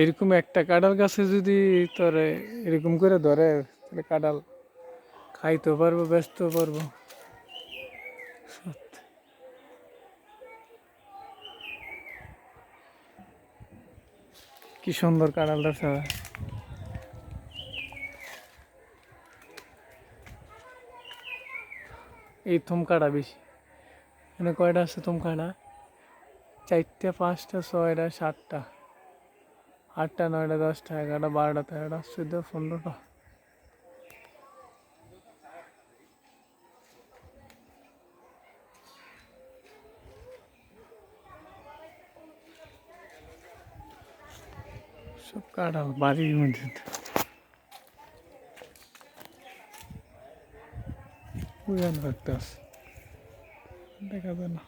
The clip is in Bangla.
এরকম একটা কাঁঠাল গাছে যদি তোরে এরকম করে ধরে, তাহলে কাঁঠাল খাইতেও পারব, বেচতেও পারব। কি সুন্দর কাঁঠালটা ছাড়া। এই থমকাটা বেশি। এখানে কয়টা আছে থমকাটা? চারটে, পাঁচটা, ছয়টা, সাতটা। আটটা, নয়টা, দশটা, এগারোটা, বারোটা, তেরোটা, চোদ্দ, পনেরোটা। সব কাঁঠাল, বাড়ির মধ্যে উড়ান রাখতে দেখা যায় না।